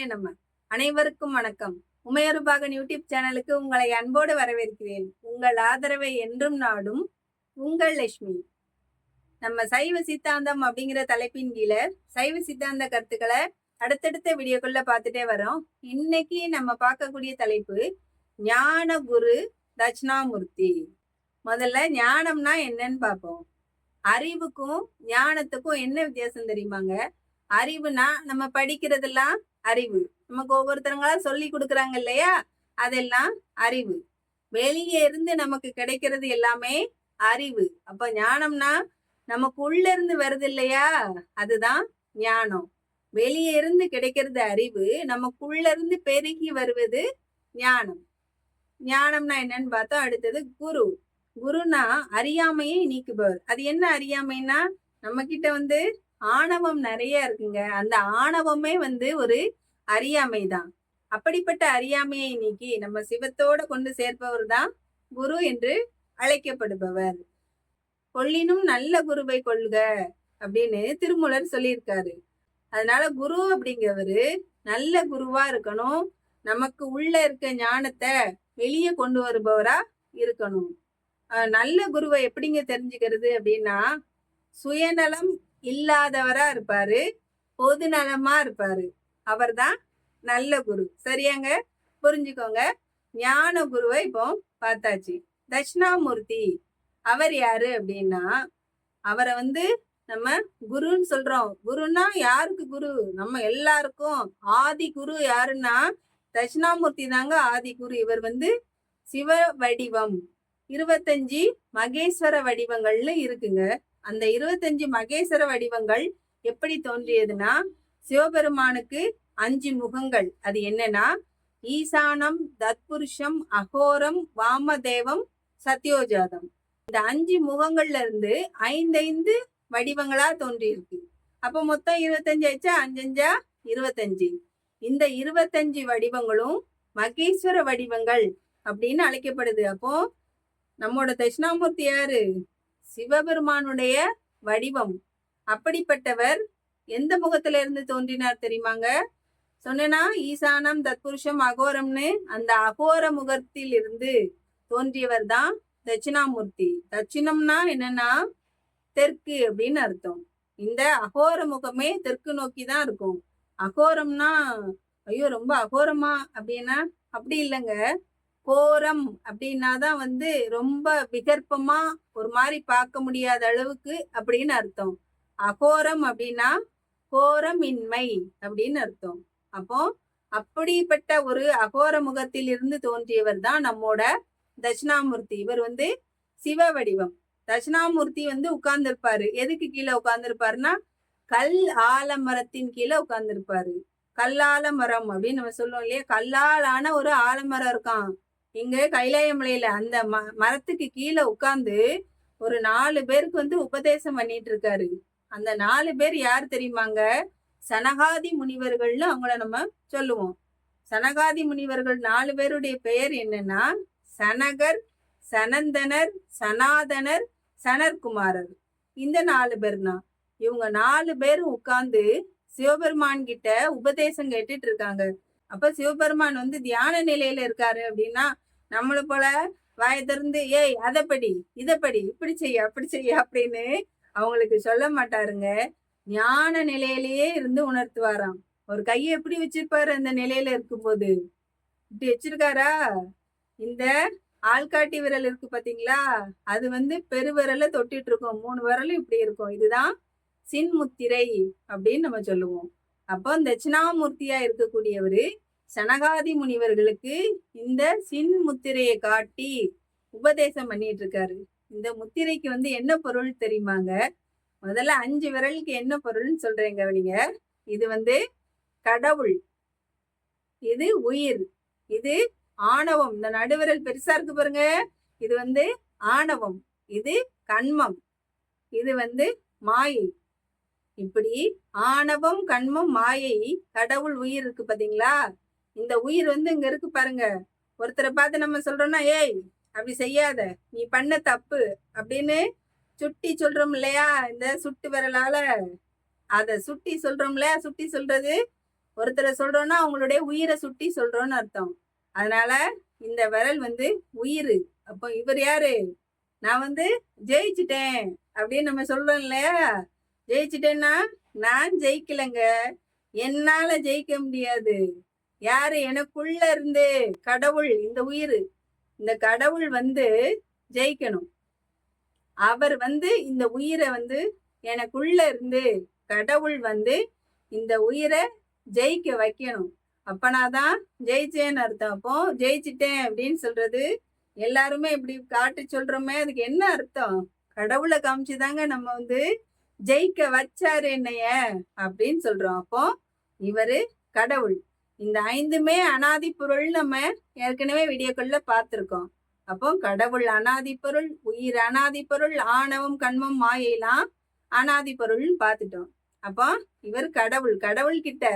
சிவாய நம்ம அனைவருக்கும் வணக்கம். உமையொருபாகன் யூடியூப் சேனலுக்கு உங்களை அன்போடு வரவேற்கிறேன். உங்கள் ஆதரவை என்றும் நாடும் உங்கள் லட்சுமி. நம்ம சைவ சித்தாந்தம் அப்படிங்கிற தலைப்பின் கீழே சைவ சித்தாந்த கருத்துக்களை அடுத்தடுத்த வீடியோக்குள்ள பார்த்துட்டே வரோம். இன்னைக்கு நம்ம பார்க்கக்கூடிய தலைப்பு ஞான குரு தட்சிணாமூர்த்தி. முதல்ல ஞானம்னா என்னன்னு பார்ப்போம். அறிவுக்கும் ஞானத்துக்கும் என்ன வித்தியாசம் தெரியுமாங்க? அறிவுனா நம்ம படிக்கிறதெல்லாம் அறிவு. நமக்கு ஒவ்வொருத்தவங்களா சொல்லி கொடுக்குறாங்க இல்லையா? அதெல்லாம் அறிவு. வெளியே இருந்து நமக்கு கிடைக்கிறது எல்லாமே அறிவு. அப்ப ஞானம்னா நமக்கு உள்ள இருந்து வருது இல்லையா? அதுதான் ஞானம். வெளியே இருந்து கிடைக்கிறது அறிவு நமக்குள்ள இருந்து பெருகி வருவது ஞானம். ஞானம்னா என்னன்னு பார்த்தா அடுத்தது குரு. குருனா அறியாமையை நீக்குபவர். அது என்ன அறியாமைன்னா? நம்ம கிட்ட வந்து ஆணவம் நிறைய இருக்குங்க. அந்த ஆணவமே வந்து ஒரு அறியாமை தான். அப்படிப்பட்ட அறியாமையை நீக்கி நம்ம சிவத்தோட கொண்டு சேர்ப்பவர் தான் குரு என்று அழைக்கப்படுபவர். கொள்ளினும் நல்ல குருவை கொள்க அப்படின்னு திருமூலர் சொல்லியிருக்காரு. அதனால குரு அப்படிங்கிறவரு நல்ல குருவா இருக்கணும். நமக்கு உள்ள இருக்க ஞானத்தை வெளியே கொண்டு வருபவரா இருக்கணும். நல்ல குருவை எப்படிங்க தெரிஞ்சுக்கிறது அப்படின்னா சுயநலம் இல்லாதவரா இருப்பாரு பொது நலமா இருப்பாரு. அவர் தான் நல்ல குரு. சரியாங்க? புரிஞ்சுக்கோங்க. ஞான குருவை இப்போ பார்த்தாச்சு. தட்சிணாமூர்த்தி அவர் யாரு அப்படின்னா அவரை வந்து நம்ம குருன்னு சொல்றோம். குருன்னா யாருக்கு குரு? நம்ம எல்லாருக்கும். ஆதி குரு யாருன்னா தட்சிணாமூர்த்தி தாங்க ஆதி குரு. இவர் வந்து சிவ வடிவம். இருபத்தஞ்சு மகேஸ்வர வடிவங்கள்னு இருக்குங்க. அந்த இருபத்தஞ்சு மகேஸ்வர வடிவங்கள் எப்படி தோன்றியதுன்னா சிவபெருமானுக்கு அஞ்சு முகங்கள். அது என்னன்னா ஈசானம் தத்புருஷம் அகோரம் வாமதேவம் சத்யோஜாதம். இந்த அஞ்சு முகங்கள்ல இருந்து ஐந்தைந்து வடிவங்களா தோன்றியிருக்கு. அப்போ மொத்தம் இருபத்தஞ்சு ஆச்சா அஞ்சஞ்சா இருபத்தஞ்சு. இந்த இருபத்தஞ்சு வடிவங்களும் மகேஸ்வர வடிவங்கள் அப்படின்னு அழைக்கப்படுது. அப்போ நம்மோட தட்சிணாமூர்த்தி யாரு? சிவபெருமானுடைய வடிவம். அப்படிப்பட்டவர் எந்த முகத்துல இருந்து தோன்றினார் தெரியுமாங்க? சொன்னா ஈசானம் தத்புருஷம் அகோரம்னு அந்த அகோர முகத்தில் இருந்து தோன்றியவர் தான் தட்சிணாமூர்த்தி. தட்சிணம்னா என்னன்னா தெற்கு அப்படின்னு அர்த்தம். இந்த அகோர முகமே தெற்கு நோக்கி தான் இருக்கும். அகோரம்னா ஐயோ ரொம்ப அகோரமா அப்படின்னா அப்படி இல்லைங்க. கோரம் அப்படின்னா தான் வந்து ரொம்ப விகற்பமா ஒரு மாதிரி பார்க்க முடியாத அளவுக்கு அப்படின்னு அர்த்தம். அகோரம் அப்படின்னா கோரம் இன்மை அப்படின்னு அர்த்தம். அப்போ அப்படிப்பட்ட ஒரு அகோர முகத்தில் இருந்து தோன்றியவர் தான் நம்மோட தட்சிணாமூர்த்தி. இவர் வந்து சிவ வடிவம். தட்சிணாமூர்த்தி வந்து உட்கார்ந்துருப்பாரு. எதுக்கு கீழே உட்கார்ந்துருப்பாருன்னா கல் ஆலமரத்தின் கீழே உட்கார்ந்துருப்பாரு. கல்லால மரம் அப்படின்னு நம்ம சொல்லுவோம் இல்லையா? கல்லாலான ஒரு ஆலமரம் இருக்கான் இங்க கைலாயமலையில அந்த ம மரத்துக்கு கீழே உட்கார்ந்து ஒரு நாலு பேருக்கு வந்து உபதேசம் பண்ணிட்டு இருக்காரு அந்த நாலு பேர் யார் தெரியுமாங்க? சனகாதி முனிவர்கள்னு அவங்கள நம்ம சொல்லுவோம். சனகாதி முனிவர்கள் நாலு பேருடைய பெயர் என்னன்னா சனகர் சனந்தனர் சனாதனர் சனர்குமாரர். இந்த நாலு பேர் தான் இவங்க நாலு பேரும் உட்கார்ந்து சிவபெருமான் கிட்ட உபதேசம் கேட்டுட்டு இருக்காங்க அப்ப சிவபெருமான் வந்து தியான நிலையில இருக்காரு அப்படின்னா நம்மளை போல வாய திறந்து ஏய் அதைப்படி இதைப்படி இப்படி செய்ய அப்படி செய்ய அப்படின்னு அவங்களுக்கு சொல்ல மாட்டாருங்க. ஞான நிலையிலேயே இருந்து உணர்த்துவாராம். ஒரு கையை எப்படி வச்சிருப்பாரு அந்த நிலையில இருக்கும்போது? இப்படி வச்சிருக்காரா? இந்த ஆள்காட்டி விரல் இருக்கு பாத்தீங்களா? அது வந்து பெருவிரல தொட்டிட்டு இருக்கும். மூணு விரலும் இப்படி இருக்கும். இதுதான் சின்முத்திரை அப்படின்னு நம்ம சொல்லுவோம். அப்போ தட்சிணாமூர்த்தியா இருக்கக்கூடியவர் சனகாதி முனிவர்களுக்கு இந்த சின் முத்திரையை காட்டி உபதேசம் பண்ணிட்டு இருக்காரு இந்த முத்திரைக்கு வந்து என்ன பொருள் தெரியுமாங்க? முதல்ல அஞ்சு விரலுக்கு என்ன பொருள்னு சொல்றேங்க நீங்க. இது வந்து கடவுள். இது உயிர். இது ஆணவம். இந்த நடுவிரல் பெருசா இருக்கு பாருங்க. இது வந்து ஆணவம். இது கண்மம். இது வந்து மாயை. இப்படி ஆணவம் கண்மம் மாயை கடவுள் உயிர் இருக்கு பாத்தீங்களா? இந்த உயிர் வந்து இங்க இருக்கு பாருங்க. ஒருத்தரை பார்த்து நம்ம சொல்றோம்னா ஏய் அப்படி செய்யாத. நீ பண்ண தப்பு. அப்படின்னு சுட்டி சொல்றோம் இல்லையா? இந்த சுட்டு விரலால. அத சுட்டி சொல்றோம் இல்லையா? சுட்டி சொல்றது ஒருத்தரை சொல்றோம்னா அவங்களுடைய உயிரை சுட்டி சொல்றோம்னு அர்த்தம். அதனால இந்த விரல் வந்து உயிர். அப்போ இவர் யாரு? நான் வந்து ஜெயிச்சிட்டேன் அப்படின்னு நம்ம சொல்றோம் இல்லையா? ஜெயிச்சிட்டேன்னா நான் ஜெயிக்கலைங்க. என்னால ஜெயிக்க முடியாது. யாரு எனக்குள்ள இருந்து கடவுள் இந்த உயிர் இந்த கடவுள் வந்து ஜெயிக்கணும். அவர் வந்து இந்த உயிரை வந்து எனக்குள்ள இருந்து கடவுள் வந்து இந்த உயிரை ஜெயிக்க வைக்கணும். அப்பனாதான் ஜெயிச்சேன்னு அர்த்தம். அப்போ ஜெயிச்சிட்டேன் அப்படின்னு சொல்றது எல்லாருமே இப்படி காட்டி சொல்றோமே அதுக்கு என்ன அர்த்தம்? கடவுளை காமிச்சுதாங்க நம்ம வந்து ஜெயிக்க வச்சாரு என்னைய அப்படின்னு சொல்றோம். அப்போ இவரு கடவுள். இந்த ஐந்துமே அனாதி பொருள் நம்ம ஏற்கனவே வீடியோக்குள்ள பார்த்துருக்கோம். அப்போ கடவுள் அனாதி பொருள் உயிர் அனாதி பொருள் ஆணவம் கண்மம் மாயெல்லாம் அனாதி பொருள்னு பார்த்துட்டோம். அப்போ இவர் கடவுள். கடவுள் கிட்ட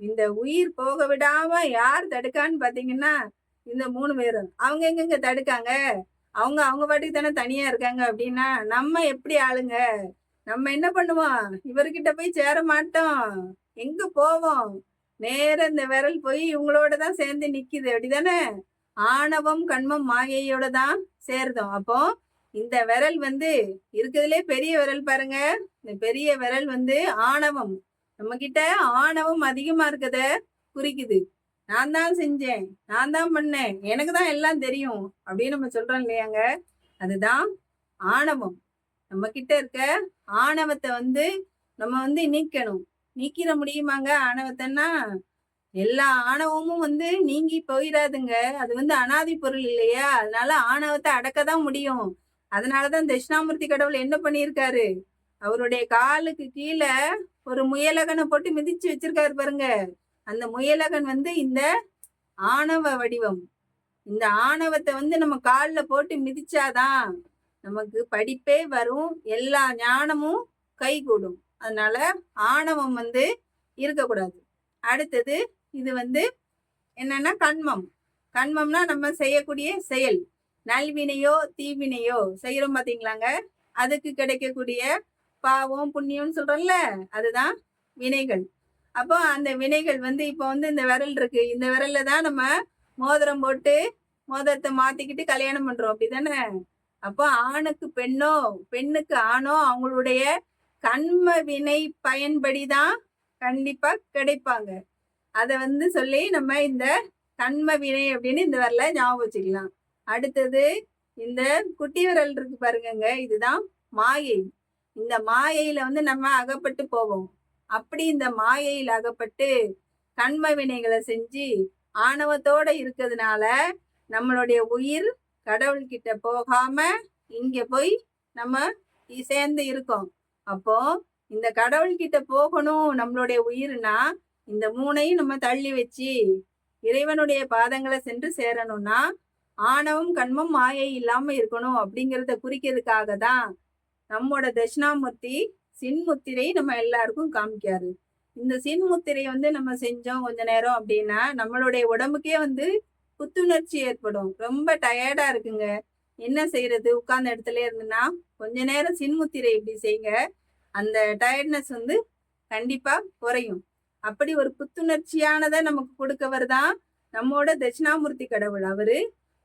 இந்த உயிர் போக விடாம யார் தடுக்கான்னு பாத்தீங்கன்னா இந்த மூணு பேரும். அவங்க எங்கெங்க தடுக்காங்க? அவங்க அவங்க பாட்டுக்கு தானே தனியா இருக்காங்க அப்படின்னா நம்ம எப்படி ஆளுங்க? நம்ம என்ன பண்ணுவோம்? இவர்கிட்ட போய் சேர மாட்டோம். எங்க போவோம்? நேர இந்த விரல் போய் இவங்களோட தான் சேர்ந்து நிக்குது. அப்படிதானே? ஆணவம் கண்மம் மாயையோட தான் சேருதோம். அப்போ இந்த விரல் வந்து இருக்கிறதுலே பெரிய விரல் பாருங்க. இந்த பெரிய விரல் வந்து ஆணவம். நம்ம கிட்ட ஆணவம் அதிகமா இருக்கத குறிக்குது. நான் தான் செஞ்சேன். நான் தான் பண்ணேன். எனக்கு தான் எல்லாம் தெரியும். அப்படின்னு நம்ம சொல்றோம் இல்லையாங்க? அதுதான் ஆணவம். நம்ம கிட்ட இருக்க ஆணவத்தை வந்து நம்ம வந்து நீக்கணும். நீக்கிட முடியுமாங்க ஆணவத்தைன்னா? எல்லா ஆணவமும் வந்து நீங்கி போயிடாதுங்க அது வந்து அனாதி பொருள் இல்லையா? அதனால ஆணவத்தை அடக்க தான் முடியும். அதனாலதான் தட்சிணாமூர்த்தி கடவுள் என்ன பண்ணியிருக்காரு? அவருடைய காலுக்கு கீழே ஒரு முயலகனை போட்டு மிதிச்சு வச்சிருக்காரு பாருங்க. அந்த முயலகன் வந்து இந்த ஆணவ வடிவம். இந்த ஆணவத்தை வந்து நம்ம காலில் போட்டு மிதிச்சாதான் நமக்கு படிப்பே வரும். எல்லா ஞானமும் கைகூடும். அதனால ஆணவம் வந்து இருக்கக்கூடாது. அடுத்தது இது வந்து என்னன்னா கண்மம். கண்மம்னா நம்ம செய்யக்கூடிய செயல். நல்வினையோ தீவினையோ செய்யறோம் பாத்தீங்களாங்க? அதுக்கு கிடைக்கக்கூடிய பாவம் புண்ணியம்னு சொல்றோம்ல? அதுதான் வினைகள். அப்போ அந்த வினைகள் வந்து இப்போ வந்து இந்த விரல் இருக்கு. இந்த விரல்ல தான் நம்ம மோதிரம் போட்டு மோதிரத்தை மாத்திக்கிட்டு கல்யாணம் பண்றோம். அப்படிதானே? அப்போ ஆணுக்கு பெண்ணோ பெண்ணுக்கு ஆணோ அவங்களுடைய கண்ம வினை பயன்படி தான் கண்டிப்பா கிடைப்பாங்க. அதை வந்து சொல்லி நம்ம இந்த கண்ம வினை அப்படின்னு இந்த வரல ஞாபகம் வச்சுக்கலாம். அடுத்தது இந்த குட்டி விரல் இருக்கு பாருங்கங்க இதுதான் மாயை. இந்த மாயையில வந்து நம்ம அகப்பட்டு போவோம். அப்படி இந்த மாயையில் அகப்பட்டு கண்ம வினைகளை செஞ்சு ஆணவத்தோட இருக்கிறதுனால நம்மளுடைய உயிர் கடவுள்கிட்ட போகாம இங்க போய் நம்ம சேர்ந்து இருக்கோம். அப்போ இந்த கடவுள்கிட்ட போகணும் நம்மளுடைய உயிர்னா இந்த மூணையும் நம்ம தள்ளி வச்சு இறைவனுடைய பாதங்களை சென்று சேரணும்னா ஆணவம் கண்மம் மாயை இல்லாம இருக்கணும் அப்படிங்கிறத குறிக்கிறதுக்காக தான் நம்மோட தட்சிணாமூர்த்தி சின்முத்திரை நம்ம எல்லாருக்கும் காமிக்காரு. இந்த சின்முத்திரை வந்து நம்ம செஞ்சோம் கொஞ்ச நேரம் அப்படின்னா நம்மளுடைய உடம்புக்கே வந்து புத்துணர்ச்சி ஏற்படும். ரொம்ப டயர்டா இருக்குங்க. என்ன செய்யறது உட்கார்ந்த இடத்துல இருந்துன்னா கொஞ்ச நேரம் சின்முத்திரை இப்படி செய்யுங்க அந்த டயர்ட்னஸ் வந்து கண்டிப்பா குறையும். அப்படி ஒரு புத்துணர்ச்சியானதை நமக்கு கொடுக்கவர் தான் நம்மோட தட்சிணாமூர்த்தி கடவுள். அவரு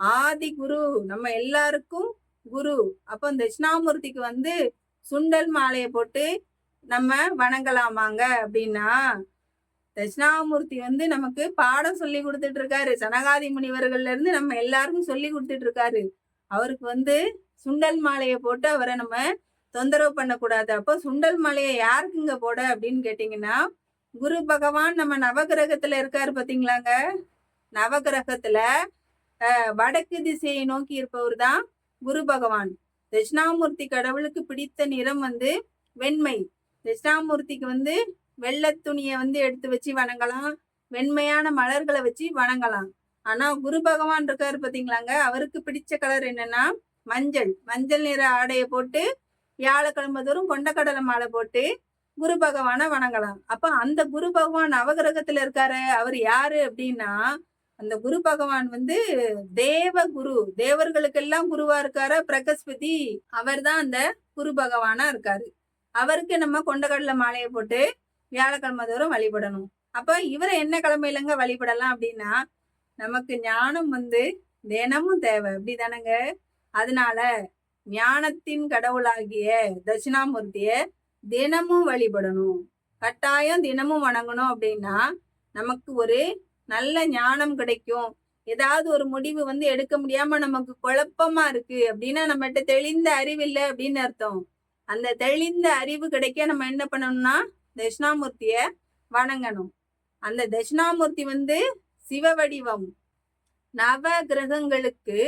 ஆதி குரு நம்ம எல்லாருக்கும் குரு. அப்போ தட்சிணாமூர்த்திக்கு வந்து சுண்டல் மாலையை போட்டு நம்ம வணங்கலாமாங்க அப்படின்னா தட்சிணாமூர்த்தி வந்து நமக்கு பாடம் சொல்லி கொடுத்துட்டு இருக்காரு சனகாதி முனிவர்கள்ல இருந்து நம்ம எல்லாருக்கும் சொல்லி கொடுத்துட்டு இருக்காரு அவருக்கு வந்து சுண்டல் மாலையை போட்டு அவரை நம்ம தொந்தரவு பண்ணக்கூடாது. அப்போ சுண்டல் மாலையை யாருக்குங்க போட அப்படின்னு கேட்டீங்கன்னா குரு பகவான் நம்ம நவகிரகத்துல இருக்காரு பாத்தீங்களாங்க? நவகிரகத்துல வடக்கு திசையை நோக்கி இருப்பவர் தான் குரு பகவான். தட்சிணாமூர்த்தி கடவுளுக்கு பிடித்த நிறம் வந்து வெண்மை. தட்சிணாமூர்த்திக்கு வந்து வெள்ளை துணியை வந்து எடுத்து வச்சு வணங்கலாம். வெண்மையான மலர்களை வச்சு வணங்கலாம். ஆனா குரு பகவான் இருக்காரு பாத்தீங்களாங்க? அவருக்கு பிடிச்ச கலர் என்னன்னா மஞ்சள். மஞ்சள் நிற ஆடையை போட்டு வியாழக்கிழமை தோறும் கொண்டக்கடலை மாலை போட்டு குரு பகவானை வணங்கலாம். அப்ப அந்த குரு பகவான் நவகிரகத்துல இருக்காரு. அவர் யாரு அப்படின்னா அந்த குரு பகவான் வந்து தேவ குரு. தேவர்களுக்கெல்லாம் குருவா இருக்காரு? பிரகஸ்பதி. அவர் தான் அந்த குரு பகவானா இருக்காரு. அவருக்கு நம்ம கொண்டக்கடலை மாலையை போட்டு வியாழக்கிழமை தோறும் வழிபடணும். அப்போ இவரை என்ன கிழமையிலங்க வழிபடலாம் அப்படின்னா நமக்கு ஞானம் வந்து தினமும் தேவை. அப்படி தானங்க அதனால ஞானத்தின் கடவுளாகிய தட்சிணாமூர்த்திய தினமும் வழிபடணும். கட்டாயம் தினமும் வணங்கணும் அப்படின்னா நமக்கு ஒரு நல்ல ஞானம் கிடைக்கும். ஏதாவது ஒரு முடிவு வந்து எடுக்க முடியாம நமக்கு குழப்பமா இருக்கு அப்படின்னா நம்மகிட்ட தெளிந்த அறிவு இல்லை அப்படின்னு அர்த்தம். அந்த தெளிந்த அறிவு கிடைக்க நம்ம என்ன பண்ணணும்னா தட்சிணாமூர்த்திய வணங்கணும். அந்த தட்சிணாமூர்த்தி வந்து சிவ வடிவம். நவ கிரகங்களுக்கு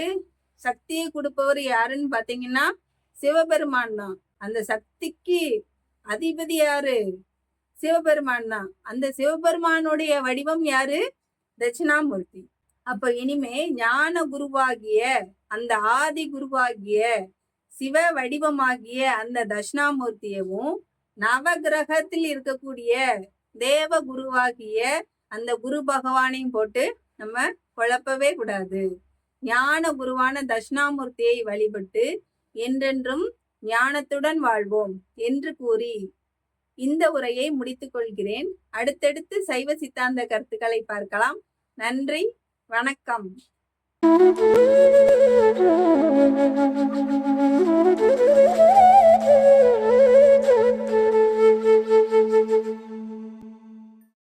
சக்தியை கொடுப்பவர் யாருன்னு பாத்தீங்கன்னா சிவபெருமான் தான். அந்த சக்திக்கு அதிபதி யாரு? சிவபெருமான் தான். அந்த சிவபெருமானுடைய வடிவம் யாரு? தட்சிணாமூர்த்தி. அப்ப இனிமே ஞான குருவாகிய அந்த ஆதி குருவாகிய சிவ வடிவமாகிய அந்த தட்சிணாமூர்த்தியவும் நவகிரகத்தில் இருக்கக்கூடிய தேவ குருவாகிய அந்த குரு பகவானையும் போட்டு நம்ம குழப்பவே கூடாது. ஞான குருவான தட்சிணாமூர்த்தியை வழிபட்டு என்றென்றும் ஞானத்துடன் வாழ்வோம் என்று கூறி இந்த உரையை முடித்துக் கொள்கிறேன். அடுத்தடுத்து சைவ சித்தாந்த கருத்துக்களை பார்க்கலாம். நன்றி வணக்கம். Thank you.